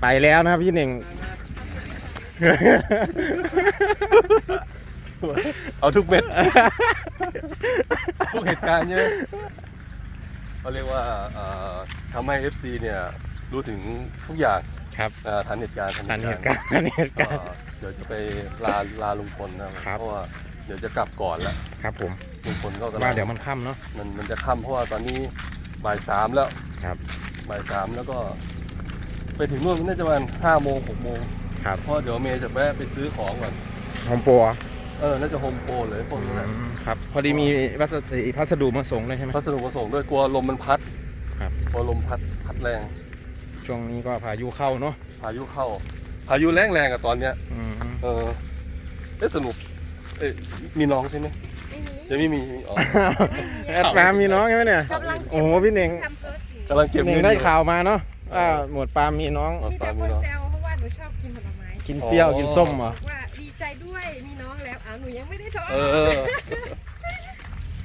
ไปแล้วนะครับพี่หนึ่ง เอาทุกเม็ด ทุกเหตุการณ์เนี่ยเขาเรียกว่าเอ่อทำให้ FC เนี่ยรู้ถึงทุกอย่างครับเอ่อทันเหตุการณ์ทันเหตุการณ์ทันเหตุการณ์ เอ่อเดี๋ยวจะไปลาลาลุงพลนะครับเพราะว่าเดี๋ยวจะกลับก่อนแล้วครับผมลุงพลก็กำลังว่าเดี๋ยวมันค่ำเนาะ มันมันจะค่ำเพราะว่าตอนนี้บ่ายสามแล้วครับ บ่ายสามแล้วก็ ไปถึงนู่นน่าจะประมาณห้าโมงหกโมงครับเพราะเดี๋ยวเมย์จะแวะไปซื้อของก่อนโฮมโปรเออน่าจะโฮมโปรเลยพวกนี้แหละครับ พอดีมีวัสดุพัสดุมาส่งด้วยใช่ไหม พัสดุมาส่งด้วยกลัวลมมันพัดครับ กลัวลมพัดพัดแรง ช่วงนี้ก็พายุเข้าเนาะพายุเข้า พายุแรงแรงๆอะตอนเนี้ย อืมเออเอ๊ะสนุกเอ๊ะมีน้องใช่ไหมไม่มียังไม่มีอ๋อ แอดฟาร์มมีน้องใช่ไหมเนี่ย กำลังโอ้โหพี่เน่งทำเพิร์สอยู่กำลังเก็พี่บเน่เงิงนได้อยู่ข่าวมาเนาะ ว่าหมวดปาล์มมีน้องอ๋อมีแต่ตามคมีนน้องแซวเพราะว่าหนูชอบกินผลไม้กินเปรี้ยว กินส้มเหรอ บอกว่าดีใจด้วยมีน้องแล้วอ้าวหนูยังไม่ได้ท้องเออ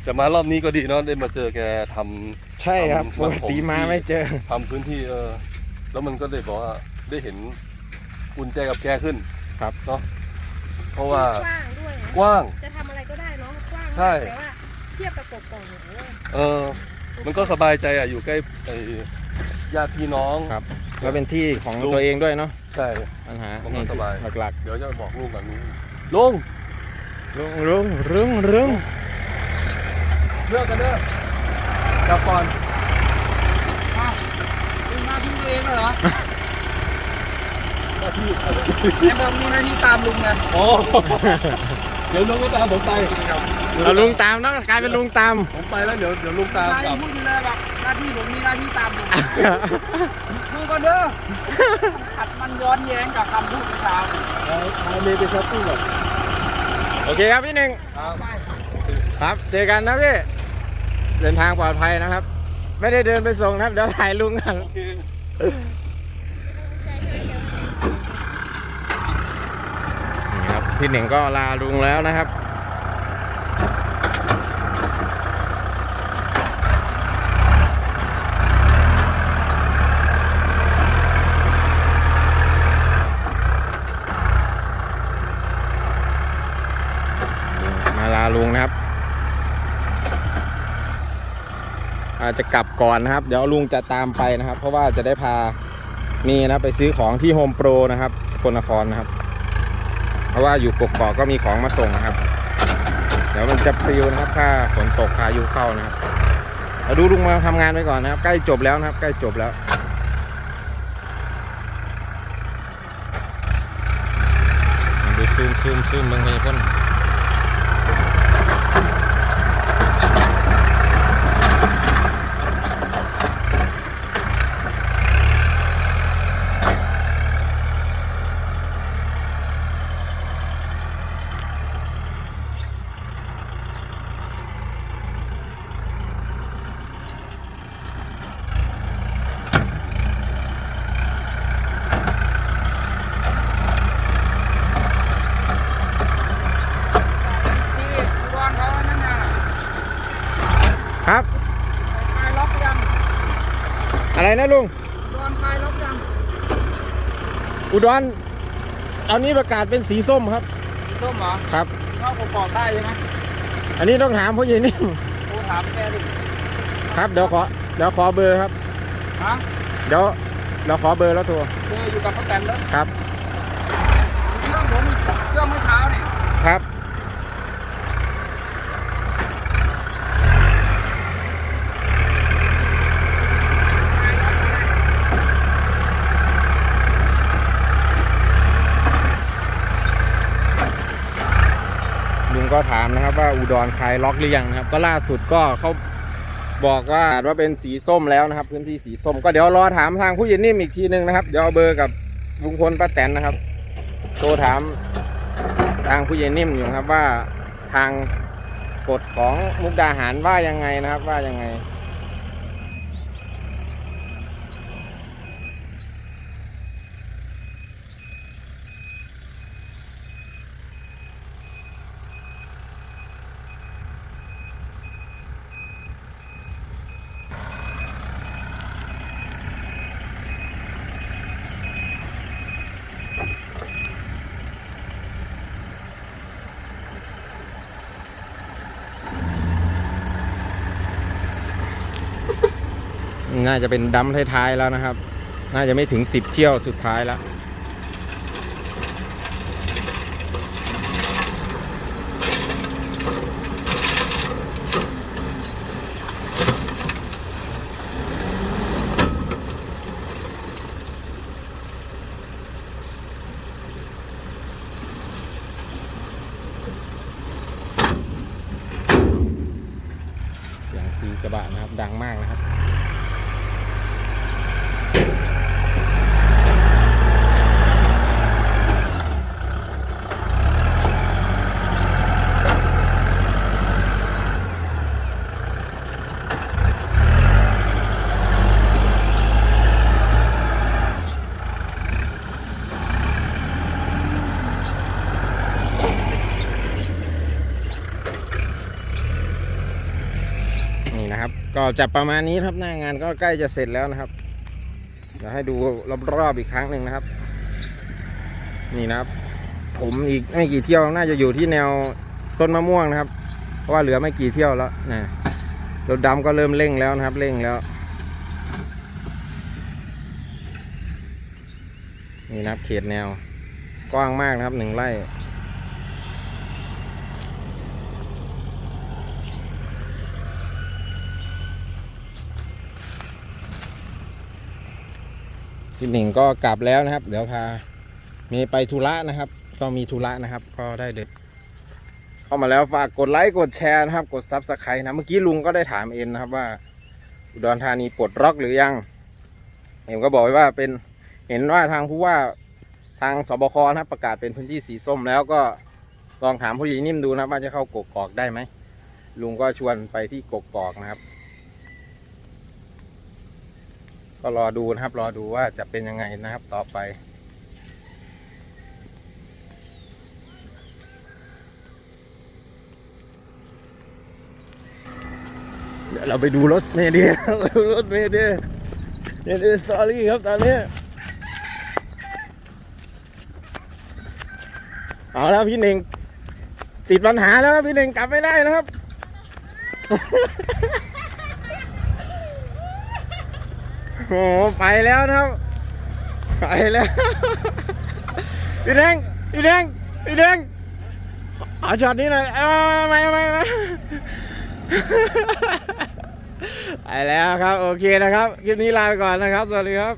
จะมารอบนี้ก็ดีเนาะได้มาเจอแกทำ ใช่ครับทำปกติมาไม่เจอ ทำพื้นที่เออ แล้วมันก็ได้บอกว่าได้เห็นอุ่นใจกับแกขึ้นครับ เนาะเพราะว่ากว้างด้วยนะกว้าง จะทำอะไรก็ได้เน้องกว้างมากใช่ แต่ว่าเทียบกับกบก่อนเนี่ยเออ มันก็สบายใจอะอยู่ใกล้ไอ้ ญาติพี่น้อง ครับแล้วเป็นที่ของลุงตัวเองด้วยเนาะใช่ ปัญหามันก็สบาย หลักเดี๋ยวจะบอกลูกแบบนี้ลุงๆรุงรุงรุงรุงเลือกกันเด้อจับก่อนเป็นหน้าที่ตัวเองเหรอหน้าที่ไอ้เบิร์มมีหน้าที่ตามลุงไงโอ้เดี๋ยวลุงก็ตามผมไปเอาลุงตามเนาะกลายเป็นลุงตามผมไปแล้วเดี๋ยวเดี๋ยวลุงตามนายกลับพูดอยู่เลยแบบหน้าที่ผมมีหน้าที่ตามลุงดูก่อนเด้อขัดมันย้อนแย้งกับคำพูดเมื่อเช้าเอาเอาเมย์ไปช้อปปิ้งก่อนโอเคครับพี่หนึ่งครับครับเจอกันนะพี่เดินทางปลอดภัยนะครับ ไม่ได้เดินไปส่งนะครับเดี๋ยวถ่ายลุงกันโอเคนี่ครับพี่หนึ่งก็ลาลุงแล้วนะครับ มาลาลุงนะครับ อา จะกลับก่อนนะครับ เดี๋ยวลุงจะตามไปนะครับ เพราะว่าจะได้พานี่นะไปซื้อของที่โฮมโปรนะครับสกลนครนะครับ เพราะว่าอยู่กกอกก็มีของมาส่งนะครับ เดี๋ยวมันจะปลิวนะครับถ้าฝนตกพายุเข้านะครับเราดูลุงมาทำงานไปก่อนนะครับ ใกล้จบแล้วนะครับ ใกล้จบแล้วดูซูมซูมซูมบางทีพ่น ที่อุดรเขานั่นน่ะ ครับ คลายล็อกยัง อะไร นะลุง อุดรคลายล็อกยังอุดรตอนนี้ประกาศเป็นสีส้มครับ สีส้มเหรอครับเข้ากกอกได้ใช่ไหมอันนี้ต้องถามพ่อเย็นนิ่มโทรถามแกดิครับเดี๋ยวขอเดี๋ยวขอเบอร์ครับฮะเดี๋ยวเราขอเบอร์แล้วโทรเจออยู่กับป้าแตนแล้วครับ เครื่องผมอีกเครื่องเมื่อเช้าเนี่ยครับ ก็ถามนะครับว่าอุดรคลายล็อกหรือยังนะครับ ก็ล่าสุดก็เขาบอกว่าว่าเป็นสีส้มแล้วนะครับ พื้นที่สีส้มก็เดี๋ยวรอถามทางผู้ยินนิ่มอีกทีนึงนะครับเดี๋ยวเอาเบอร์กับลุงพลป้าแตนนะครับโทรถามทางผู้ยินนิ่มอยู่ครับว่าทางกฎของมุกดาหารว่ายังไงนะครับว่ายังไง น่าจะเป็นดัมท้ายๆแล้วนะครับ น่าจะไม่ถึง 10 เที่ยวสุดท้ายแล้วเสียงตีกระบะนะครับดังมากนะครับ ก็จะประมาณนี้ครับหน้างานก็ใกล้จะเสร็จแล้วนะครับเดี๋ยวให้ดูรอบๆอีกครั้งหนึ่งนะครับ นี่นะครับ ผมอีกไม่กี่เที่ยวน่าจะอยู่ที่แนวต้นมะม่วงนะครับ เพราะว่าเหลือไม่กี่เที่ยวแล้วนะรถดำก็เริ่มเร่งแล้วนะครับเร่งแล้ว นี่นะครับเขตแนวกว้างมากนะครับหนึ่งไร่ พี่หนึ่งก็กลับแล้วนะครับ เดี๋ยวพาเมย์ไปธุระนะครับ ก็มีธุระนะครับ ก็ได้เดินเข้ามาแล้วฝากกดไลค์กดแชร์นะครับ กดซับสไครต์นะ เมื่อกี้ลุงก็ได้ถามเอ็นนะครับว่า อุดรธานีปลดล็อกหรือยัง เอ็มก็บอกไว้ว่าเป็นเห็นว่าทางผู้ว่าทางสบคนะครับประกาศเป็นพื้นที่สีส้มแล้วก็ลองถามผู้ใหญ่นิ่มดูนะว่าจะเข้ากกอกได้ไหมลุงก็ชวนไปที่กกอกนะครับ ก็รอดูนะครับ รอดูว่าจะเป็นยังไงนะครับต่อไป เดี๋ยวเราไปดูรถเมย์ดีรถเมย์ดีเดี๋ยสอรี่ครับตอนนี้เอาแล้วพี่เน่งติดปัญหาแล้วพี่เน่งกลับไม่ได้นะครับ โอ้โหไปแล้วนะครับ ไปแล้วพี่แดงพี่แดงพี่แดงเอาช็อตนี้หน่อยเอาไม่ไม่ไม่ไปแล้วครับ โอเคนะครับ คลิปนี้ลาไปก่อนนะครับ สวัสดีครับ